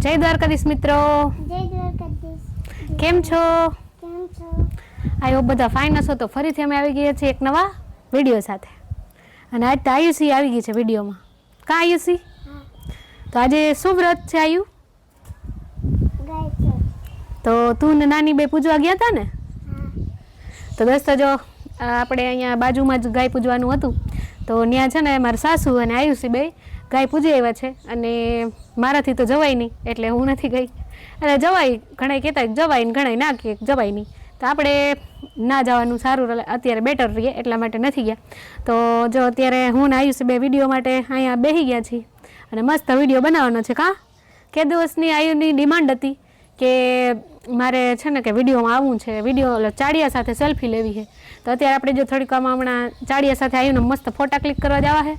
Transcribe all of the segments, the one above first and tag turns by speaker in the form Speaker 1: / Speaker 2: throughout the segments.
Speaker 1: જય દ્વારકાધીશ મિત્રો.
Speaker 2: જય દ્વારકાધીશ.
Speaker 1: કેમ છો?
Speaker 2: કેમ છો?
Speaker 1: આઈ હોપ બધા ફાઇન હશો તો ફરીથી અમે આવી ગયા છીએ એક નવા વીડિયો સાથે. અને આજ તો આયુષી આવી ગઈ છે વિડીયોમાં કા આયુષી? તો આજે શું વ્રત છે આયુ? તો તું ને નાની બે પૂજવા ગયા હતા ને? તો દોસ્તો જો આપણે અહીંયા બાજુમાં જ ગાય પૂજવાનું હતું. તો ત્યાં છે ને મારા સાસુ અને આયુષી બે ગાય પૂજી આવ્યા છે અને મારાથી તો જવાય નહીં, એટલે હું નથી ગઈ. અને જવાય ઘણા કહેતા જવાય ને ઘણા ના કે જવાય નહીં. તો આપણે ના જવાનું સારું અત્યારે બેટર રહીએ એટલા માટે નથી ગયા. તો જો અત્યારે હું ને આયુષ બે વીડિયો માટે અહીંયા બેસી ગયા છીએ. અને મસ્ત વીડિયો બનાવવાનો છે, કા? કે દિવસની આયુની ડિમાન્ડ હતી કે મારે છે ને કે વિડીયોમાં આવવું છે. વીડિયો ચાડિયા સાથે સેલ્ફી લેવી છે. તો અત્યારે આપણે જો થોડીક આમાં હમણાં ચાડિયા સાથે આવીને મસ્ત ફોટા ક્લિક કરવા જવા છે.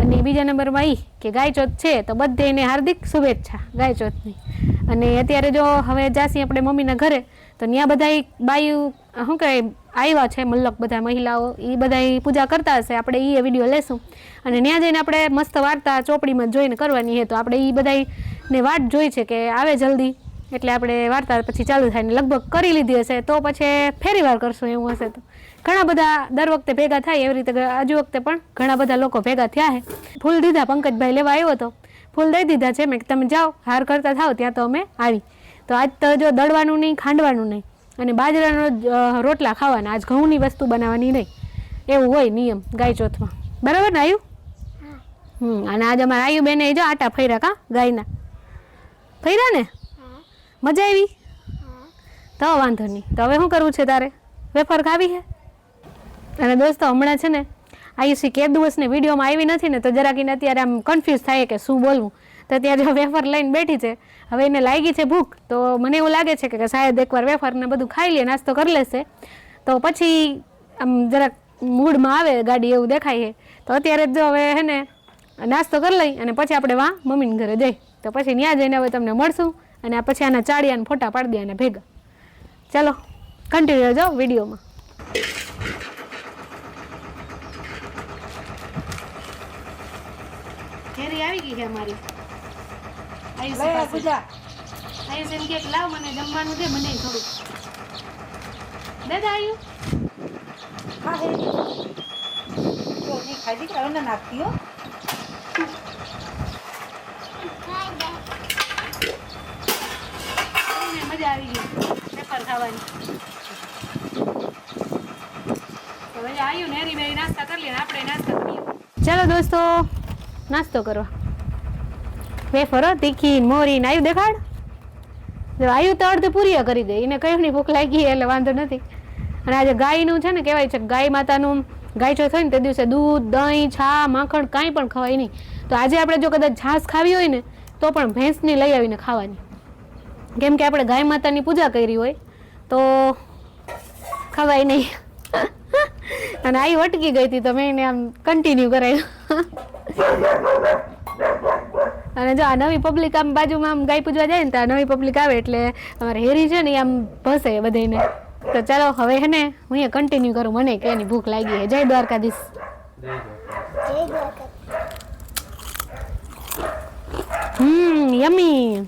Speaker 1: અને બીજા નંબરમાં એ કે ગાયચોથ છે, તો બધે એને હાર્દિક શુભેચ્છા, ગાયચોથની. અને અત્યારે જો હવે જાસી આપણે મમ્મીના ઘરે, તો ત્યાં બધા બાયું, શું કહેવાય આવ્યા છે મલ્લક બધા મહિલાઓ એ બધા પૂજા કરતા હશે, આપણે એ વીડિયો લેશું. અને ત્યાં જઈને આપણે મસ્ત વાર્તા ચોપડીમાં જોઈને કરવાની છે, તો આપણે એ બધાને વાટ જોઈ છે કે આવે જલ્દી. એટલે આપણે વાર્તા પછી ચાલુ થાય ને લગભગ કરી લીધી હશે, તો પછી ફેરી વાર કરશું, એવું હશે તો. ઘણા બધા દર વખતે ભેગા થાય એવી રીતે આજુ વખતે પણ ઘણા બધા લોકો ભેગા થયા છે. ફૂલ દીધા પંકજભાઈ લેવા આવ્યો હતો. ફૂલ દઈ દીધા છે. મેં તમે જાઓ હાર કરતા થાવ ત્યાં તો અમે આવી. તો આજ તો જો દળવાનું નહીં ખાંડવાનું નહીં અને બાજરાનો રોટલા ખાવાના. આજ ઘઉંની વસ્તુ બનાવવાની નહીં. એવું હોય નિયમ ગાય ચોથમાં બરાબર ને આયુ? હમ અને આજે અમારા આયુ બેને જો આટા ફર્યા કા ગાયના. ફર્યા ને? મજા આવી? તો વાંધો નહીં. તો હવે શું કરવું છે તારે? વેફર ખાવી છે? અને દોસ્તો, હમણાં છે ને આયુષી કે દિવસની વિડીયોમાં આવી નથી ને, તો જરાક એને અત્યારે આમ કન્ફ્યુઝ થાય કે શું બોલવું. તો ત્યારે જો વેફર લઈને બેઠી છે, હવે એને લાગી છે ભૂખ, તો મને એવું લાગે છે કે શાયદ એકવાર વેફર ને બધું ખાઈ લે, નાસ્તો કરી લેશે. તો પછી આમ જરાક મૂડમાં આવે ગાડી એવું દેખાય છે. તો અત્યારે જ હવે હે ને, નાસ્તો કરી લઈ અને પછી આપણે વાં મમ્મીને ઘરે જઈ. તો પછી ત્યાં જઈને હવે તમને મળશું અને પછી આના ચાળિયાને ફોટા પાડી દે અને ભેગા. ચાલો કન્ટિન્યુ જાઓ વિડીયોમાં. કેરી આવી ગઈ છે અમારી.
Speaker 3: લઈ આ પૂજા.
Speaker 1: આયુષ એમ કે લાવ મને જમવાનું દે મને થોડુંક. દાદા આયુ?
Speaker 3: હા હે. જો ની ખાઈ દીકરા હવે ના નાખતી હો.
Speaker 1: મજા આવી ગઈ. પેપર ખાવાની. તો હવે આવ્યું ને હરી બેરી નાસ્તા કરી લઈએ ને આપણે નાસ્તા કરીએ. ચાલો દોસ્તો. નાસ્તો કરવા. વેફરો તીખી, મોરી ને આવ્યું દેખાડ. આવ્યું તો અડધી પૂરી કરી દે, એને કઈ ભૂખ લાગી એટલે વાંધો નથી. અને આજે ગાયનું છે ને, કહેવાય છે ગાય માતાનું, ગાય ચોથ થાય ને તે દિવસે દૂધ, દહીં, છા, માખણ કાંઈ પણ ખવાય નહીં. તો આજે આપણે જો કદાચ છાશ ખાવી હોય ને, તો પણ ભેંસની લઈ આવીને ખાવાની. કેમ કે આપણે ગાય માતાની પૂજા કરી હોય, તો ખવાય નહીં. અને આવી અટકી ગઈ હતી તો મેં એને આમ કન્ટિન્યુ કરાયું અને જો આ નવી પબ્લિક આમ બાજુમાં આમ ગાય પૂજવા જાય ને તો આ નવી પબ્લિક આવે એટલે અમારે હેરી છે ને આમ ભસે બધાને તો ચાલો હવે હે ને હું અહીંયા કન્ટિન્યુ કરું. મને કે એની ભૂખ લાગી છે જય દ્વારકાધીશ.
Speaker 2: જય દ્વારકાધીશ
Speaker 1: હમ. યમી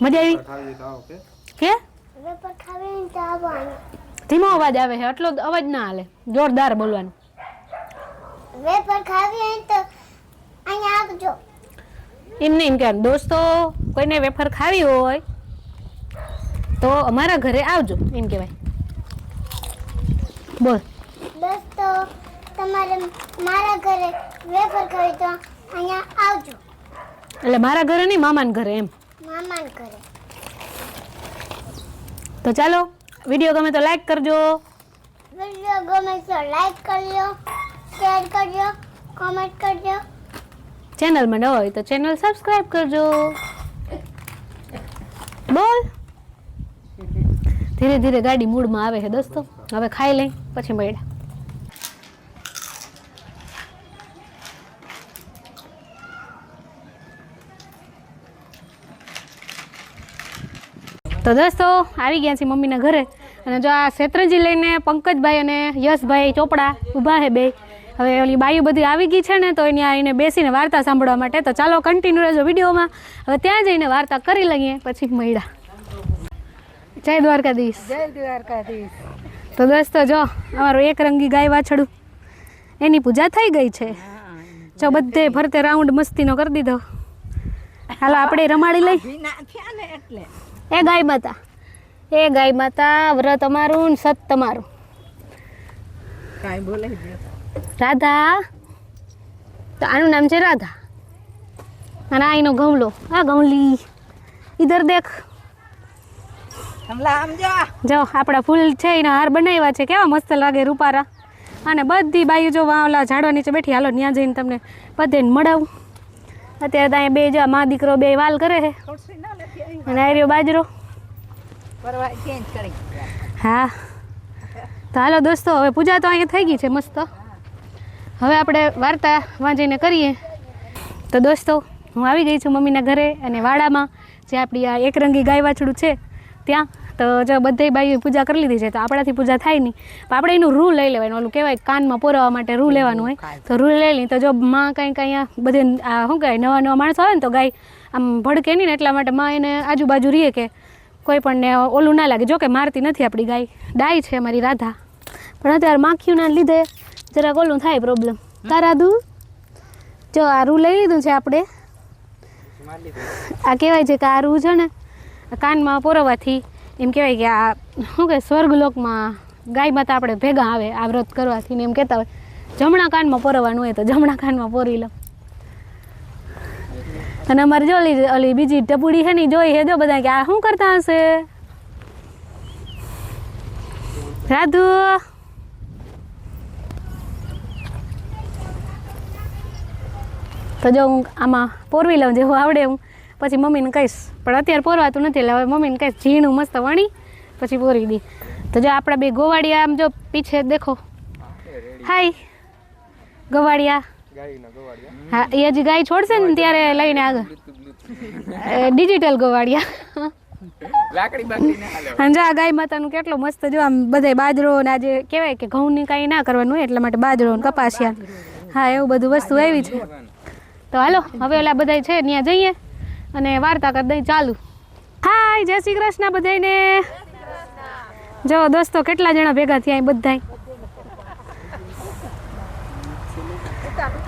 Speaker 1: મજા આવી? કે? ધીમો અવાજ આવે છે આટલો અવાજ ના હાલે. જોરદાર બોલવાનું.
Speaker 2: વેપર ખાવી હોય તો અહીંયા આવજો.
Speaker 1: એમ નહીં કે દોસ્તો કોઈને વેફર ખાવી હોય તો અમારા ઘરે આવજો એમ કહેવાય. બોલ.
Speaker 2: દોસ્તો તમારે મારા ઘરે વેફર ખાવી તો અહીંયા આવજો.
Speaker 1: એટલે મારા ઘરે નહીં મામાના ઘરે એમ?
Speaker 2: મામાના ઘરે.
Speaker 1: તો ચાલો વીડિયો ગમે તો લાઈક કરજો.
Speaker 2: વીડિયો ગમે તો લાઈક કરજો શેર કરજો કોમેન્ટ કરજો.
Speaker 1: ચેનલમાં ન હોય તો ચેનલ સબસ્ક્રાઈબ કરજો. બોલ. ધીરે ધીરે ગાડી મૂડમાં આવે છે દોસ્તો. હવે ખાઈ લઈ પછી મળ્યા. તો દોસ્તો આવી ગયા છે મમ્મીના ઘરે. અને જો આ શેત્રજી લઈને પંકજભાઈ અને યશભાઈ ચોપડા ઊભા હે બે. હવે ઓલી બાયું બધી આવી ગઈ છે ને તો અહીંયા આવીને બેસીને વાર્તા સાંભળવા માટે. તો ચાલો કન્ટિન્યુ રહેજો વિડીયોમાં. હવે ત્યાં જઈને વાર્તા કરી લઈએ પછી મળ્યા. જય દ્વારકાધીશ.
Speaker 3: જય દ્વારકાધીશ.
Speaker 1: તો દોસ્તો જો અમારું એક રંગી ગાય વાછડું. એની પૂજા થઈ ગઈ છે. જો બધે ફરતે રાઉન્ડ મસ્તીનો કરી દીધો. હાલો આપણે રમાડી લઈ.
Speaker 3: એટલે.
Speaker 1: એ ગાય માતા. એ ગાય માતા વ્રત અમારું ને સત તમારું.
Speaker 3: કાંઈ બોલે
Speaker 1: રાધા. તો આનું નામ છે રાધા. અને આ એનો ગમલો. આ ગમલી. ઈધર દેખ.
Speaker 3: જો
Speaker 1: આપણા ફૂલ છે એના હાર બનાવ્યા છે. કેવા મસ્ત લાગે રૂપારા. અને બધી બાયુ જો વાવલા ઝાડવા નીચે બેઠી હાલો ત્યાં જઈને તમને બધે મળાવું. અત્યારે ત્યાં બે જો મા દીકરો બે વાલ કરે છે. અને આર્યો બાજરો?
Speaker 3: પરવા
Speaker 1: હા. તો હાલો દોસ્તો હવે પૂજા તો અહીંયા થઈ ગઈ છે મસ્ત. હવે આપણે વાર્તા વાંચીને કરીએ. તો દોસ્તો હું આવી ગઈ છું મમ્મીના ઘરે અને વાડામાં જે આપણી આ એકરંગી ગાય વાછડું છે ત્યાં. તો જો બધે બાઈએ પૂજા કરી લીધી છે તો આપણાથી પૂજા થાય નહીં. પણ આપણે એનું રૂ લઈ લેવાનું. ઓલું કહેવાય કાનમાં પોરાવા માટે રૂ લેવાનું હોય. તો રૂ લઈ લઈ તો જો માં કંઈક અહીંયા બધે આ શું કહેવાય નવા નવા માણસો આવે ને તો ગાય આમ ભડકે નહીં ને એટલા માટે માં એને આજુબાજુ રહીએ કે કોઈ પણને ઓલું ના લાગે. જો કે મારતી નથી આપણી ગાય. ડાય છે અમારી રાધા. પણ અત્યારે માખીઓના લીધે જરાક ઓલું થાય પ્રોબ્લેમ તારા દુ? જો આ રૂ લઈ લીધું છે આપણે. આ કહેવાય છે કે આ રૂ છે ને, કાનમાં પોરવાથી એમ કહેવાય કે આ શું કે સ્વર્ગલોકમાં ગાય માતા આપણે ભેગા આવે આ વ્રત કરવાથી ને એમ કહેતા હોય. જમણા કાનમાં પોરવાનું હોય તો જમણા કાનમાં પોરી લો. અને અમારે જો ઓલી બીજી ટપુડી છે ને જોઈ હે જો બધા કે આ શું કરતા હશે? રાધુ! તો જો હું આમાં પોરવી લઉં જેવું આવડે હું પછી મમ્મીને કહીશ, પણ અત્યારે પોરવાતું નથી એટલે હવે મમ્મીને કહીશ, ઝીણું મસ્ત વણી, પછી પોરવી દી. તો જો આપણા બે ગોવાળિયા આમ જો પીછે દેખો. હાય, ગોવાળિયા. હા એ હજી ગાય છોડશે ને ત્યારે લઈને આગળ. ડિજિટલ ગોવાળિયા.
Speaker 4: લાકડી
Speaker 1: આ ગાય માતાનું કેટલો મસ્ત જો આમ બધાય બાજરો ને આજે કહેવાય કે ઘઉંની કાંઈ ના કરવાનું હોય એટલા માટે બાજરો ને કપાસિયા. હા એવું બધું વસ્તુ આવી છે. તો હાલો હવે ઓલા બધાય છે ત્યાં જઈએ અને વાર્તા કરી દઈ ચાલુ. હાય જય શ્રી કૃષ્ણ બધાયને. જો દોસ્તો કેટલા જણા ભેગા થયા અહીં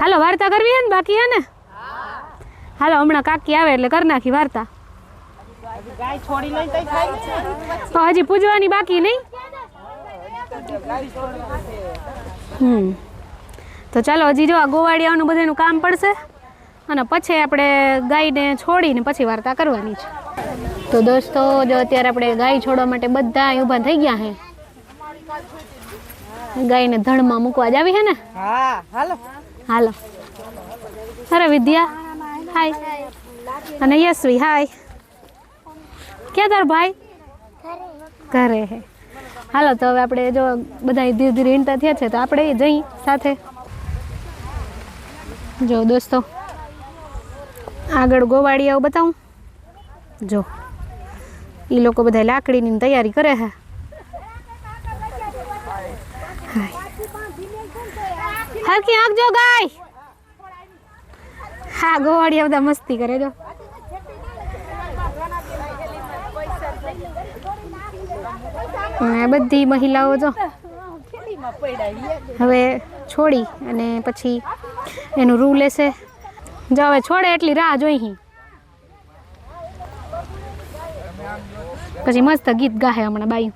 Speaker 1: હાલો, વાર્તા કરવી હે ને બાકી હે ને? હાલો, હમણાં કાકી આવે એટલે કરી નાખી વાર્તા. હજી પૂજવાની બાકી નહીં? હમ. તો ચાલો, હજી જો આ ગોવાળિયાનું બધાનું કામ પડશે અને પછી આપણે ગાયને છોડીને પછી વાર્તા કરવાની છે. તો દોસ્તો, જો અત્યારે આપણે ગાય છોડવા માટે બધા ઊભા થઈ ગયા છે ગાયને ધણમાં મૂકવા જ આવી છે ને?
Speaker 3: હા, હાલો.
Speaker 1: હાલો. અરે વિદ્યા, હાય. અને યશવી, હાય. ક્યાં તાર ભાઈ? ઘરે હે. હાલો, તો હવે આપણે જો બધા ધીરે ધીરે ઈંટા થયા છે, તો આપણે જઈ સાથે. જો દોસ્તો, આગળ ગોવાળિયાઓ બતાવું. જો એ લોકો બધા લાકડીની તૈયારી કરે છે હરકી આંખ જો ગાય હા ગોવાળિયા બધા મસ્તી કરે, જો. બધી મહિલાઓ, જો. હવે છોડી અને પછી એનું રૂ લેશે. જો, હવે છોડે એટલી રાહ જોઈ પછી મસ્ત ગીત ગાહે હમણાં બાઈ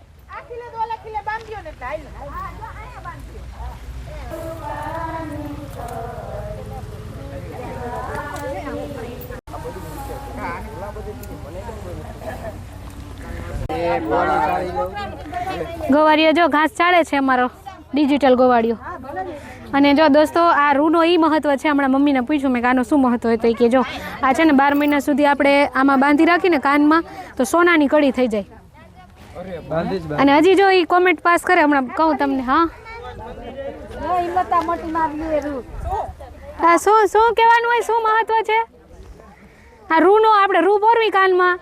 Speaker 1: ગોવાળીઓ જો ઘાસ ચાળે છે અમારો ડિજિટલ ગોવાળીઓ. અને જો દોસ્તો, આ રૂનો એ મહત્વ છે. હમણાં મમ્મીને પૂછ્યું, મેં કે આનું શું મહત્વ હોય કે જો, આ છે ને બાર મહિના સુધી આપણે આમાં બાંધી રાખીને કાનમાં તો સોનાની કડી થઈ જાય. અને હજી જો એ કોમેન્ટ પાસ કરે, હમણાં કહું તમને, હા? શું શું કહેવાનું હોય, શું મહત્વ છે? આ રૂનો, આપણે રૂ ભોરવી કાનમાં.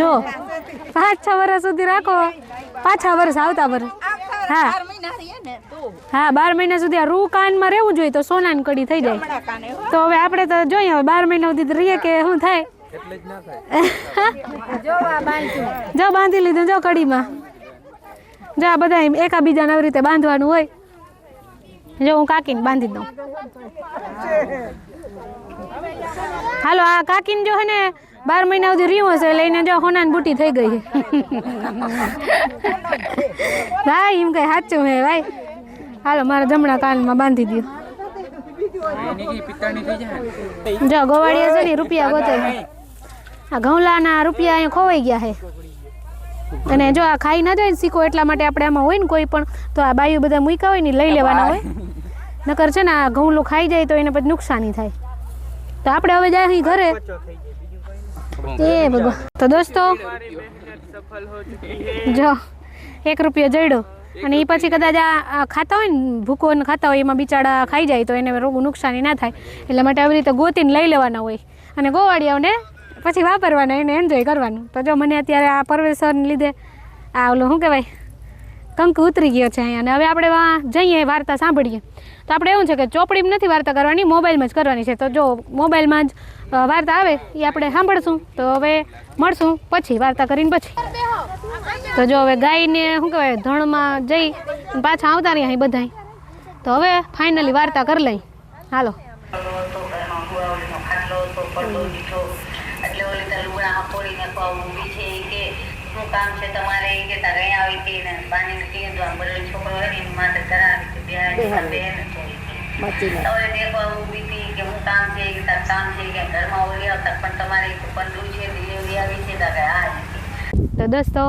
Speaker 1: જો પાંચ છ વર્ષ સુધી રાખો. પાછા વર્ષ આવતા વર્ષ હા. હા બાર મહિના સુધી આ રૂ કાનમાં રહેવું જોઈએ તો સોનાની કડી થઈ જાય. તો હવે આપણે તો જોઈએ હવે બાર મહિના સુધી રહીએ કે શું થાય?
Speaker 4: જ
Speaker 1: બાંધી લીધું જો કડીમાં. જો આ બધા એકાબીજાને આવી રીતે બાંધવાનું હોય. જો હું કાકીને બાંધી દઉં. હાલો, આ કાકીને જો હે ને, બાર મહિના સુધી રીવો છે લઈને જો હોનાની બુટી થઈ ગઈ ભાઈ, એમ કઈ સાચું હે, ભાઈ? હાલો, મારા જમણા કાનમાં બાંધી દો જો, ગોવાળિયા છે ને રૂપિયા ગોતે આ ઘઉલાના રૂપિયા અહીંયા ખોવાઈ ગયા હે અને જો આ ખાઈ ના જાય ને શીખો, એટલા માટે આપણે આમાં હોય ને કોઈ પણ, તો આ બાયું બધા મૂક્યા હોય ને લઈ લેવાના હોય. નકર છે ને, આ ઘઉંલો ખાઈ જાય તો એને પછી નુકસાની થાય. તો આપણે હવે જાય અહીં ઘરે. એ ભગવાન. તો દોસ્તો જો એક રૂપિયો જડ્યો. અને એ પછી કદાચ આ ખાતા હોય ને ભૂકો ને ખાતા હોય એમાં બિચારા ખાઈ જાય તો એને રોગ નુકસાની ના થાય. એટલે માટે આવી રીતે ગોતીને લઈ લેવાના હોય. અને ગોવાળિયાઓને પછી વાપરવાના એને એન્જોય કરવાનું. તો જો મને અત્યારે આ પરવેશરને લીધે આ ઓલું શું કહેવાય? કંક ઉતરી ગયો છે અહીંયા. અને હવે આપણે વા જઈએ વાર્તા સાંભળીએ. તો આપણે એવું છે કે ચોપડીમાં નથી વાર્તા કરવાની, મોબાઈલમાં જ કરવાની છે. તો જો મોબાઈલમાં જ વાર્તા આવે, એ આપણે સાંભળશું. તો હવે મળશું પછી, વાર્તા કરીને પછી. તો જો હવે ગાયને, શું કહેવાય, ધણમાં જઈ, પાછા આવતા રહ્યા અહીં બધાય. તો હવે ફાઇનલી વાર્તા કરી લઈ. હાલો.
Speaker 5: હતો હતો કામ છે તમારે કે તારે આવી કે ને બાની નથી છોકરો હોય ને એની કરાવી કે બે.
Speaker 3: બચીને
Speaker 5: તો હવે દેખો ઊભી હતી કે હું કામ છે કે તાર કામ છે કે ઘરમાં ઓલી હતા પણ તમારે કે છે ડિલિવરી આવી છે તારે આ
Speaker 1: તો દોસ્તો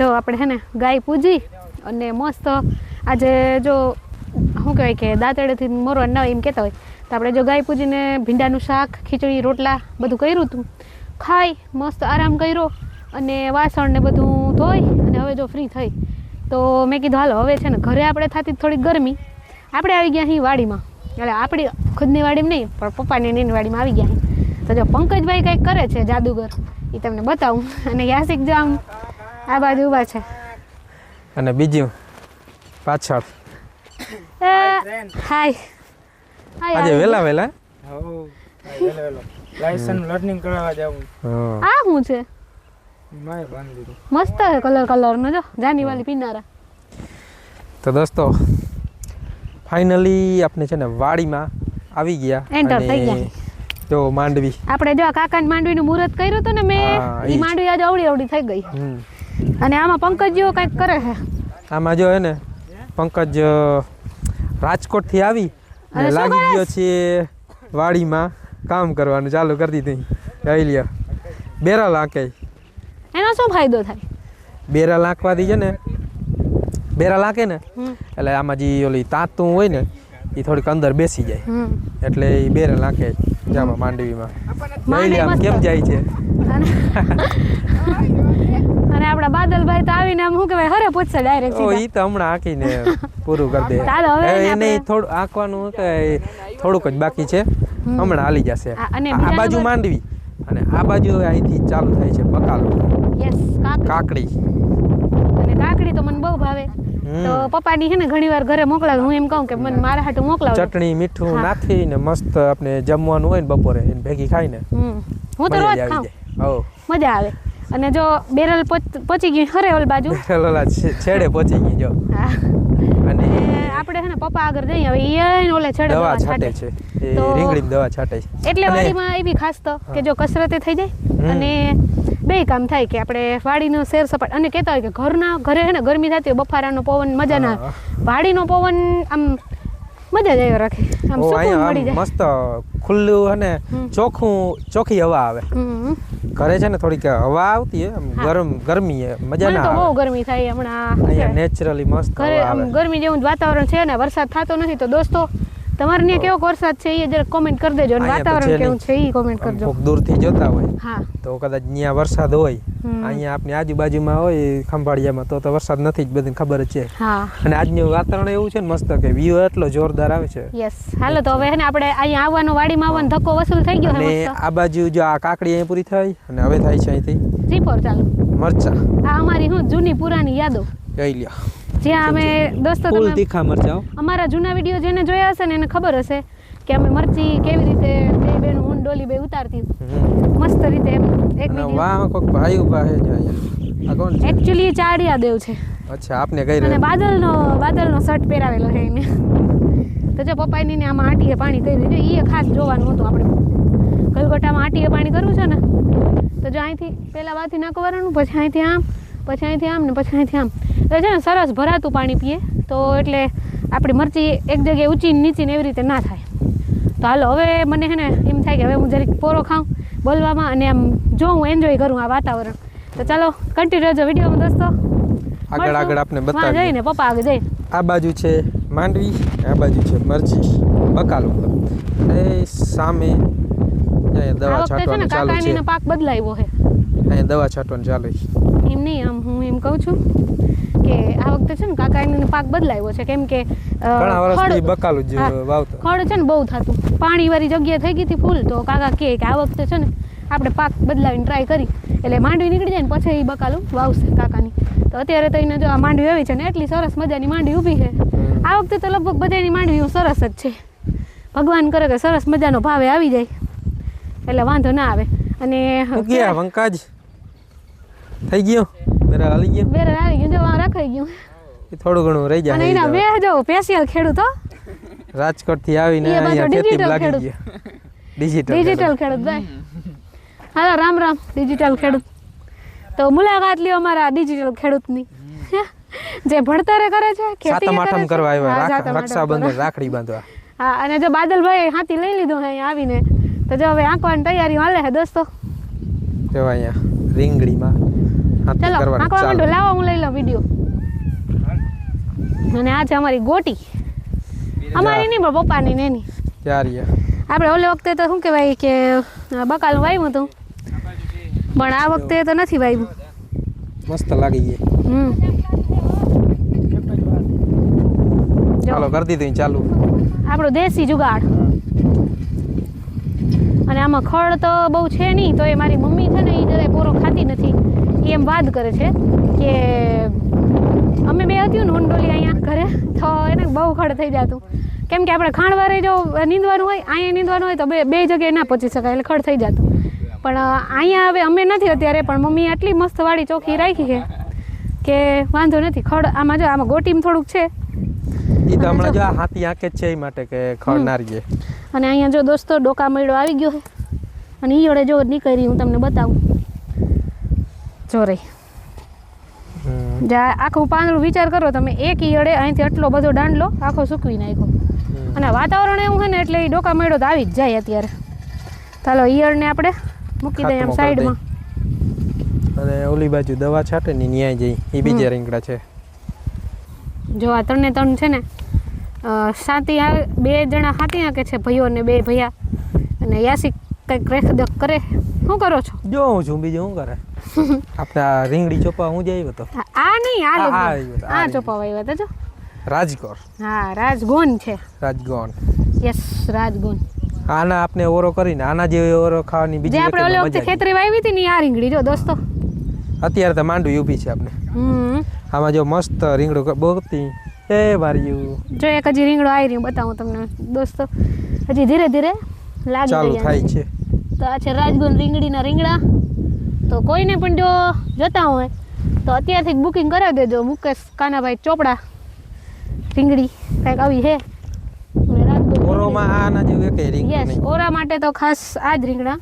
Speaker 1: જો આપણે હે ને ગાય પૂજી અને મસ્ત આજે જો શું કહેવાય કે દાંતેડેથી મોરવા ન હોય એમ કહેતા હોય તો આપણે જો ગાય પૂજીને ભીંડાનું શાક ખીચડી રોટલા બધું કર્યું હતું. ખાઈ મસ્ત આરામ કર્યો અને વાસણ ને બધું ધોઈ અને હવે જો ફ્રી થઈ. તો મેં કીધું હાલો હવે છે ને ઘરે આપણે થતી થોડીક ગરમી. આપણે આવી ગયા અહીં વાડીમાં. એટલે આપણી ખુદની વાડીમાં નહીં પણ પપ્પાની એની વાડીમાં આવી ગયા તો જો પંકજભાઈ કંઈક કરે છે જાદુગર એ તમને બતાવું. અને યાસિક જો આમ આ બાજુ ઊભા છે.
Speaker 6: અને બીજું પાછળ.
Speaker 1: હાય હાય
Speaker 6: આજે વેલા વેલા
Speaker 7: લાયસન્સ લર્નિંગ કરાવવા જાવું
Speaker 1: આ શું છે? મસ્ત છે કલર નો જો જાની વાલી પીનારા.
Speaker 6: તો દોસ્તો ફાઇનલી આપણે છે ને વાડીમાં આવી ગયા
Speaker 1: એન્ટર થઈ ગયા.
Speaker 6: જો માંડવી.
Speaker 1: આપણે જો કાકા કાકાની માંડવીનું મુહૂર્ત કર્યું હતું ને મેં એ માંડવી આજે અવળી અવળી થઈ ગઈ. અને આમાં પંકજ જેવો કંઈક કરે છે.
Speaker 6: આમાં જો હે ને પંકજ રાજકોટ રાજકોટથી આવી
Speaker 1: અને
Speaker 6: અને લાગી ગયો છે વાડીમાં કામ કરવાનું. ચાલુ કરી દીધી. જોઈ લ્યો. બેરા લાંકે.
Speaker 1: એનો શું ફાયદો થાય?
Speaker 6: બેરા લાંકવાથી છે ને બેરા લાગે ને એટલે આમાં જે ઓલી તાતું હોય ને એ થોડીક અંદર બેસી જાય. એટલે એ બેરે લાગે જામાં માંડવીમાં.
Speaker 1: માંડવી
Speaker 6: જોઈ આમ કેમ જાય છે?
Speaker 1: અને આપણા બાદલભાઈ તો આવીને આમ શું કહેવાય હરે પૂછશે ડાયરેક્ટ
Speaker 6: ઓ ઈ તો હમણાં આંકીને પૂરું કરી દે.
Speaker 1: ચાલો, હવે
Speaker 6: હવે
Speaker 1: એને
Speaker 6: થોડું આંકવાનું કે થોડુંક જ બાકી છે. હમણાં હાલી જશે.
Speaker 1: આ- બીજા
Speaker 6: માંડવી. અને આ બાજુ અહીંથી ચાલુ થાય છે બકાલો
Speaker 1: યસ કાકડી. અને કાકડી તો મને બહુ ભાવે. તો પપ્પાની છે ને ઘણી વાર ઘરે મોકલાવે. હું એમ કહું કે મને મારા હાટુ મોકલાવજો.
Speaker 6: ચટણી મીઠું
Speaker 1: નાખી
Speaker 6: ને મસ્ત આપણે જમવાનું હોય ને બપોરે એને ભેગી ખાઈને.
Speaker 1: હું તો રોજ ખાઉં. મજા આવે. અને જો બેરલ પચ- ગયું હરે ઓલ બાજુ?
Speaker 6: છેડે પહોંચી ગઈ જો. અને
Speaker 1: આપણે છે ને પપ્પા આગળ જઈએ. હવે ઈ ઓલે છેડે
Speaker 6: દવા છાંટે. છે. એ રીંગણીમાં દવા છાટે છે.
Speaker 1: એટલે વાડીમાં એવી ખાસ તો કે જો કસરતે થઈ જાય અને બે કામ થાય કે આપણે વાડીનો શેર સપાટ અને કહેતા હોય કે ઘરના ઘરે છે ને ગરમી થતી હોય બફારાનો પવન મજા ના વાડીનો પવન આમ મજા જ આવ્યો રાખે. આમ સુકૂન મળી જાય.
Speaker 6: મસ્ત ખુલ્લું અને. ચોખ્ખું ચોખ્ખી હવા આવે. ઘરે છે ને થોડીક હવા આવતી હોય ગરમ ગરમી મજા ના
Speaker 1: તો બહુ ગરમી થાય હમણાં.
Speaker 6: અહીંયા નેચરલી મસ્ત
Speaker 1: ઘરે ગરમી જેવું વાતાવરણ છે ને વરસાદ થતો નથી તો દોસ્તો તમારે ત્યાં કેવો વરસાદ છે એ જરા કોમેન્ટ કરી દેજો અને વાતાવરણ કેવું છે એ કોમેન્ટ કરજો.
Speaker 6: કોક દૂરથી જોતા હોય.
Speaker 1: હા.
Speaker 6: તો કદાચ ત્યાં વરસાદ હોય અહીંયા આપણી આજુબાજુમાં હોય ખંભાળિયામાં તો તો વરસાદ નથી જ બધી ખબર છે.
Speaker 1: હા.
Speaker 6: અને આજનું વાતાવરણ એવું છે ને મસ્ત કે વ્યૂ એટલો જોરદાર આવે છે.
Speaker 1: યસ હાલો તો હવે ને આપણે અહીંયા આવવાનો વાડીમાં આવવાનો ધક્કો વસૂલ થઈ ગયો
Speaker 6: અને
Speaker 1: છે મસ્ત.
Speaker 6: આ બાજુ જો આ કાકડી અહીં પૂરી થઈ અને હવે થાય છે અહીંથી.
Speaker 1: જી પર ચાલો.
Speaker 6: મરચા.
Speaker 1: આ અમારી હું જૂની પુરાની યાદો.
Speaker 6: જોઈ લ્યો.
Speaker 1: જ્યાં અમે દોસ્તો
Speaker 6: ફૂલ તીખા મરચાઓ
Speaker 1: અમારા જૂના વીડિયો જેને જોયા હશે ને એને ખબર હશે કે અમે મરચી કેવી રીતે બે બેન હું ડોલી બે ઉતારતી. મસ્ત રીતે એમ એક
Speaker 6: વાહ કોક ભાઈ ઊભા છે જો અહીંયા. આ કોણ છે?
Speaker 1: એક્ચ્યુઅલી ચાડિયા દેવ છે.
Speaker 6: અચ્છા આપને કઈ
Speaker 1: અને બાદલનો બાદલનો શર્ટ પહેરાવેલો છે એને. તો જો પપ્પાની ને આમાં આટીએ પાણી કર્યું. છે એ ખાસ જોવાનું હતું આપણે. ગલગોટામાં આટીએ પાણી કરવું છે ને તો જો અહીંથી પહેલાં વાથી નાખવાનું પછી અહીંથી આમ પછી અહીંથી આમ ને પછી અહીંથી આમ. એટલે છે ને સરસ ભરાતું પાણી પીએ. તો એટલે આપણી મરચી એક જગ્યાએ ઊંચી નીચીને નીચી ને એવી રીતે ના થાય. તો હાલો હવે મને છે ને એમ થાય કે હવે હું જરીક પોરો ખાઉં બોલવામાં અને આમ જો હું એન્જોય કરું આ વાતાવરણ. તો ચાલો કન્ટિન્યુ રહેજો વિડીયોમાં દોસ્તો.
Speaker 6: આગળ આગળ આપણે બતાવી
Speaker 1: જઈને પપ્પા આગળ જઈ
Speaker 6: આ બાજુ છે માંડવી આ બાજુ છે મરચી બકાલો. એ સામે દવા છાંટવાનું ચાલુ છે.
Speaker 1: કાકાણીનો પાક બદલાયો છે.
Speaker 6: અહીંયા દવા છાંટવાનું ચાલુ છે.
Speaker 1: એમ નહીં આમ હું એમ કહું છું. કે આ વખતે છે ને કાકા કાકાણીનો પાક બદલાયો છે કેમ કે
Speaker 6: ઘણા વર્ષથી
Speaker 1: ખડ-
Speaker 6: બકાલું જ વાવતો.
Speaker 1: ખડ છે ને બહુ થતું. પાણીવાળી જગ્યા થઈ ગઈ હતી ફૂલ તો કાકા કહે કે આ વખતે છે ને આપણે પાક બદલાવીને ટ્રાય કરી. એટલે માંડવી નીકળી જાય ને પછી એ બકાલું વાવશે કાકાની. તો અત્યારે તો એને જો આ માંડવી આવી છે ને એટલી સરસ મજાની માંડવી ઊભી છે. આ વખતે તો લગભગ બધાની માંડવીઓ સરસ જ છે. ભગવાન કરે કે સરસ મજાનો ભાવે આવી જાય. એટલે વાંધો ના આવે. અને
Speaker 6: ગયા વંકાજ. થઈ ગયો? મેરા હાલી ગયો.
Speaker 1: વેરા આવી ગયું. જો આ રખાઈ ગયું.
Speaker 6: થોડું ઘણું રહી
Speaker 1: અને એના બે
Speaker 6: જાય
Speaker 1: જો સ્પેશિયલ ખેડૂતો.
Speaker 6: રાજકોટથી આવીને અહીંયા ખેતી લાગી. ગયા. ડિજિટલ
Speaker 1: ડિજિટલ ખેડૂત. ભાઈ. હાલો રામ રામ. ડિજિટલ ખેડૂત. તો મુલાકાત લ્યો અમારા ડિજિટલ ખેડૂતની. જે ભણતરે કરે છે ખેતી
Speaker 6: સાતમ આઠમ કરવા આવ્યા
Speaker 1: હા,
Speaker 6: રક્ષાબંધન રાખડી બાંધવા.
Speaker 1: હા અને જો બાદલભાઈ હાથી લઈ લીધો છે અહીંયા આવીને. તો જો હવે આંકવાની તૈયારી હાલે હે દોસ્તો.
Speaker 6: જો અહીંયા રીંગણીમાં હાથી
Speaker 1: ચલો
Speaker 6: કરવાનું.
Speaker 1: આંકવા લાવો હું લઈ લઉં વીડિયો. અને આજે અમારી ગોટી. અમારી નહીં પણ પપ્પાની ને એની આપણે ઓલે વખતે તો શું કહેવાય કે બકાલ બકાલું વાવ્યું હતું. પણ આ વખતે તો નથી વાવ્યું
Speaker 6: મસ્ત લાગી ગઈ.
Speaker 1: હમ.
Speaker 6: ચાલો કરી દીધું ચાલુ.
Speaker 1: આપણો દેશી જુગાડ. અને આમાં ખડ તો બહુ છે નહીં તો એ મારી મમ્મી છે ને એ જરાય પૂરો ખાતી નથી. એ એમ વાદ કરે છે કે અમે બે હતી ને ઊંડોલી અહીંયા ઘરે તો એને બહુ ખડ થઈ જતું કેમ કે આપણે ખાણવારે જો નીંદવાનું હોય અહીંયા નીંદવાનું હોય તો બે બે જગ્યાએ ના પહોંચી શકાય એટલે ખડ થઈ જતું. પણ અહીંયા હવે અમે નથી અત્યારે પણ મમ્મીએ આટલી મસ્ત વાળી ચોખ્ખી રાખી છે કે વાંધો નથી ખડ આમાં જો આમાં ગોટીમ થોડુંક છે.
Speaker 6: એ તો હમણાં જો આ હાથી આંકે છે એ માટે કે ખડ ના
Speaker 1: અને અહીંયા જો દોસ્તો ડોકા મેળો આવી ગયો છે. અને ઈ જોડે જો નીકળી હું તમને બતાવું. જો રહી આખું પાંદડું વિચાર કરો તમે એક ઈયળે અહીંથી આટલો બધો દાંડલો આખો સૂકવી નાખ્યો. અને વાતાવરણ એવું છે ને એટલે એ ડોકા મેળો તો આવી જ જાય અત્યારે. ચાલો ઈયળને આપણે મૂકી દઈએ આમ સાઈડમાં.
Speaker 6: અને ઓલી બાજુ દવા છાંટે ને ન્યાય જઈ એ બીજા રીંગણા છે.
Speaker 1: જો આ ત્રણે ત્રણ છે ને સાતી આ બે જણા હાથી કે છે ભાઈઓ ને બે ભૈયા અને યાસી કંઈક રેખ કરે. શું કરો છો?
Speaker 6: જો હું છું બીજું શું કરે? આપણે આ રીંગણી ચોપા હું જ આવ્યો તો.
Speaker 1: આ- નહીં આ
Speaker 6: આ- આવ્યું આ.
Speaker 1: ચોપા વાવ્યા હતા જો.
Speaker 6: રાજકોર
Speaker 1: હા રાજગોન છે.
Speaker 6: રાજગોન.
Speaker 1: યસ રાજગોન.
Speaker 6: આના આપણે ઓરો કરીને આના જે ઓરો ખાવાની
Speaker 1: જે
Speaker 6: બીજી
Speaker 1: આપણે ઓલી
Speaker 6: વખતે
Speaker 1: ખેતરી વાવી હતી ને આ રીંગડી જો દોસ્તો.
Speaker 6: અત્યારે તો માંડવી ઊભી છે આપણે
Speaker 1: હમ.
Speaker 6: આમાં જો મસ્ત રીંગડો બોકતી એ ભાર્યું
Speaker 1: જો એક હજી રીંગડો આવી રહ્યું બતાવું તમને દોસ્તો. હજી ધીરે ધીરે લાગી
Speaker 6: ચાલુ થાય છે.
Speaker 1: તો આ છે રાજગોન રીંગડીના રીંગણા. તો કોઈને પણ જો જતા હોય તો અત્યારથી બુકિંગ કરાવી દેજો. મુકેશ કાનાભાઈ ચોપડા રીંગડી કાંઈક આવી
Speaker 6: હે
Speaker 1: યસ ઓરા માટે તો ખાસ આ જ રીંગણા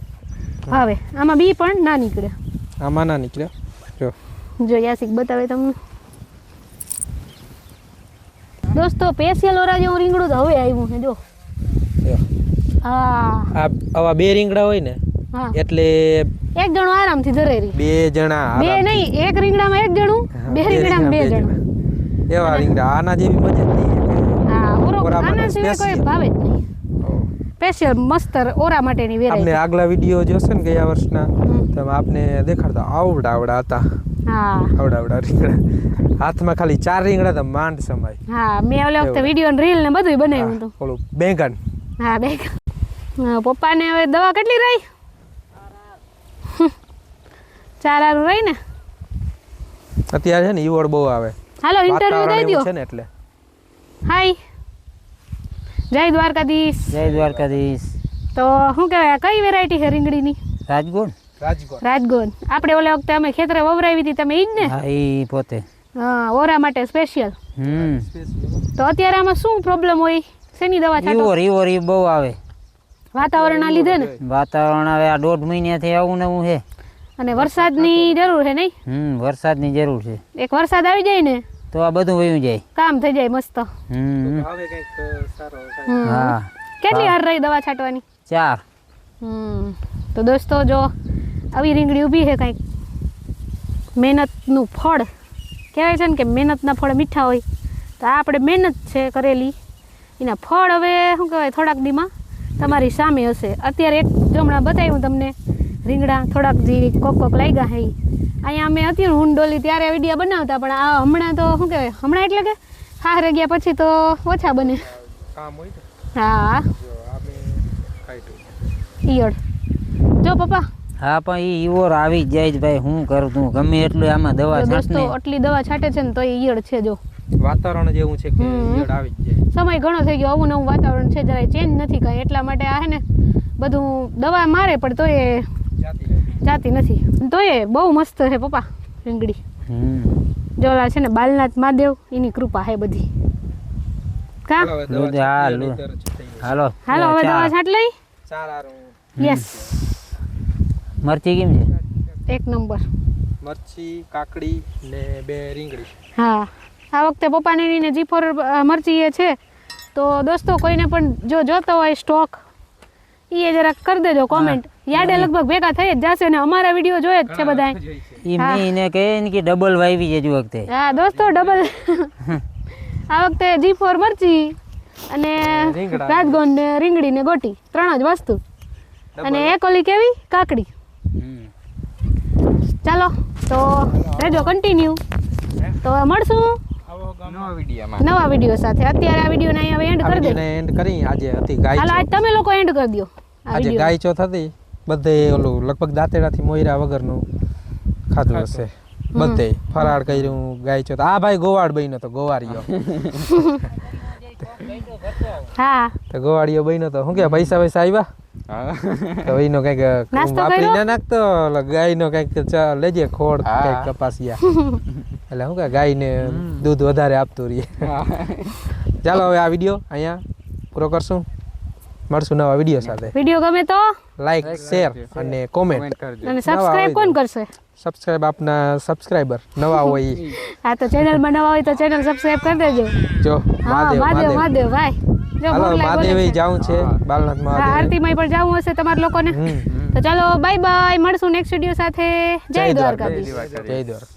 Speaker 1: આવે. આમાં બી પણ ના નીકળે.
Speaker 6: આમાં ના નીકળે? જો.
Speaker 1: જો યાસિક બતાવે તમને. દોસ્તો સ્પેશિયલ ઓરા જેવું રીંગણું તો હવે આવ્યું છે જો. હા.
Speaker 6: આ આવા બે રીંગણા હોય ને એટલે
Speaker 1: એક જણો આરામથી ધરે રહી.
Speaker 6: બે જણા
Speaker 1: બે. નહીં એક રીંગણામાં એક જણું બે રીંગણામાં બે જણું.
Speaker 6: એવા રીંગણા આના જેવી મજા નહીં
Speaker 1: હા ઓરો આના સિવાય કોઈ ભાવે જ નહીં. સ્પેશિયલ મસ્ત ઓરા માટેની
Speaker 6: આપને
Speaker 1: આપણે
Speaker 6: આગલા વિડિયો જોશે ને ગયા વર્ષના તો આપને દેખાડતા આવડા આવડા હતા.
Speaker 1: હા.
Speaker 6: આવડા આવડા રીંગણા. હાથમાં ખાલી ચાર રીંગણા તો માંડ સમાય.
Speaker 1: હા મેં ઓલે વખતે
Speaker 6: વિડિયો
Speaker 1: વીડિયો રીલ ને બધું બનાવ્યું હતું.
Speaker 6: ઓલું બેંગન.
Speaker 1: હા બેંગન. પપ્પાને હવે દવા કેટલી રહી? ચાર રહી ને?
Speaker 6: અત્યારે છે ને ઈવડ બહુ આવે.
Speaker 1: હાલો ઇન્ટરવ્યુ દઈ દો
Speaker 6: છે ને એટલે.
Speaker 1: હાય. જય દ્વારકાધીશ.
Speaker 3: જય દ્વારકાધીશ.
Speaker 1: તો શું કહેવાય કઈ વેરાયટી છે રીંગણીની?
Speaker 3: રાજગુણ
Speaker 6: રાજકોટ
Speaker 1: રાજગોન. આપણે ઓલે વખતે અમે ખેતરે વવરાવી હતી તમે ઈ જ ને?
Speaker 3: હા ઈ પોતે.
Speaker 1: હા ઓરા માટે સ્પેશિયલ
Speaker 3: હમ.
Speaker 1: તો અત્યારે આમાં શું પ્રોબ્લેમ હોય? શેની દવા છાંટો?
Speaker 3: ઈવોર ઈવોર ઈ બહુ આવે.
Speaker 1: વાતાવરણના લીધે ને?
Speaker 3: વાતાવરણ આવે આ દોઢ મહિનાથી આવું નવું છે.
Speaker 1: અને વરસાદની જરૂર છે નહીં?
Speaker 3: હમ વરસાદની જરૂર છે.
Speaker 1: એક વરસાદ આવી જાય ને
Speaker 3: તો આ બધું વયું જાય.
Speaker 1: કામ થઈ જાય મસ્ત.
Speaker 3: હમ હા.
Speaker 1: કેટલી વાર રહી દવા છાંટવાની?
Speaker 3: ચાર.
Speaker 1: હમ. તો દોસ્તો જો આવી રીંગણી ઊભી છે કંઈક. મહેનતનું ફળ. કહેવાય છે ને કે મહેનતના ફળ મીઠા હોય. તો આ આપણે મહેનત છે કરેલી. એના ફળ હવે શું કહેવાય થોડાક દીમાં તમારી સામે હશે. અત્યારે એક જમણા બતાવ્યું તમને રીંગણા થોડાક જે કોક કોક લાગ્યા હે અહીંયા અમે હતી હું ડોલી ત્યારે વિડીયા બનાવતા પણ આ હમણાં તો શું કહેવાય હમણાં એટલે કે હારે ગયા પછી તો ઓછા બને.
Speaker 6: કામ હોય ને
Speaker 1: હા. ઈયળ. જો પપ્પા.
Speaker 3: હા પણ એ ઈવોર આવી જાય જ ભાઈ હું કરું તું? ગમે એટલું આમાં દવા
Speaker 1: તો
Speaker 3: છાંટ
Speaker 1: આટલી દવા છાંટે છે ને તો એ ઈયળ છે જો.
Speaker 6: વાતાવરણ જ એવું છે કે ઈયળ આવી જ જાય.
Speaker 1: સમય ઘણો થઈ ગયો આવું નવું વાતાવરણ છે જરાય ચેન્જ નથી કાંઈ. એટલા માટે આ હે ને બધું દવા મારે પણ તો એ
Speaker 6: જાતી નથી.
Speaker 1: તો એ બહુ મસ્ત છે પપ્પા રીંગડી જોલા છે ને બાલનાથ મહાદેવ એની કૃપા હે બધી. કા?
Speaker 6: હાલો હવે.
Speaker 3: હાલો
Speaker 1: દવા છાંટ લઈ. યસ.
Speaker 3: મરચી કેમ છે?
Speaker 1: એક નંબર.
Speaker 6: મરચી કાકડી ને બે રીંગણી
Speaker 1: હા. આ વખતે પપ્પાને ને જીફોર મરચી એ છે. તો દોસ્તો કોઈને પણ જો જોતો હોય સ્ટોક એ જરાક કરી દેજો કોમેન્ટ યાડે લગભગ ભેગા થઈ જ જશે ને અમારા વીડિયો જોઈએ જ છે બધા
Speaker 3: ઈ મેં એને કહે ને કે ડબલ વાવી છે વખતે.
Speaker 1: હા દોસ્તો ડબલ આ વખતે જી ફોર મરચી અને રાજગોન ને રીંગડી ને ગોટી ત્રણ જ વસ્તુ. અને એક ઓલી કેવી? કાકડી. ચાલો તો રેજો કન્ટિન્યુ તો મળશું.
Speaker 4: નવા વિડીયોમાં.
Speaker 1: નવા વીડિયો સાથે. અત્યારે આ વિડીયોને અહીંયા હવે એન્ડ કરી દે.
Speaker 6: એન્ડ કરી આજે હતી ગાય
Speaker 1: હાલ આજ તમે લોકો એન્ડ કરી દો
Speaker 6: આજે ગાય ચોથ હતી. બધે ઓલું લગભગ દાંતેડાથી મોયરા વગરનું ખાધું હશે. બધે ફરાળ કર્યું ગાય ચોથ. આ ભાઈ ગોવાળ બન્યો તો ગોવાળિયો.
Speaker 1: હા.
Speaker 6: તો ગોવાળિયો બન્યો તો શું કે પૈસા પૈસા આવ્યા તો એનો કંઈક વાપરી ના નાખતો ઓલો ગાયનો કંઈક લેજે ખોળ
Speaker 4: હા.
Speaker 6: કંઈક કપાસિયા. એટલે શું કે ગાયને દૂધ વધારે આપતું રહીએ ચાલો હવે આ વીડિયો અહીંયા પૂરો કરશું. મળશું નવા વીડિયો સાથે.
Speaker 1: વીડિયો ગમે તો
Speaker 6: લાઈક શેર અને કોમેન્ટ
Speaker 4: કરજો.
Speaker 1: અને સબસ્ક્રાઇબ કોણ કરશે?
Speaker 6: સબસ્ક્રાઇબ આપના સબસ્ક્રાઇબર નવા હોય.
Speaker 1: હા તો ચેનલમાં નવા હોય તો ચેનલ સબસ્ક્રાઇબ કરી દેજો.
Speaker 6: જો મહાદેવ
Speaker 1: મહાદેવ
Speaker 6: મહાદેવ.
Speaker 1: ભાઈ. જો
Speaker 6: મહાદેવ
Speaker 1: છે.
Speaker 6: જાવું છે. બાલનાથ મહાદેવ.
Speaker 1: આરતી માં પણ જાઉં હશે તમારા લોકોને. તો ચાલો બાય બાય મળશું નેક્સ્ટ વિડિયો સાથે. જય દ્વારકાધીશ.
Speaker 6: જય દ્વારકા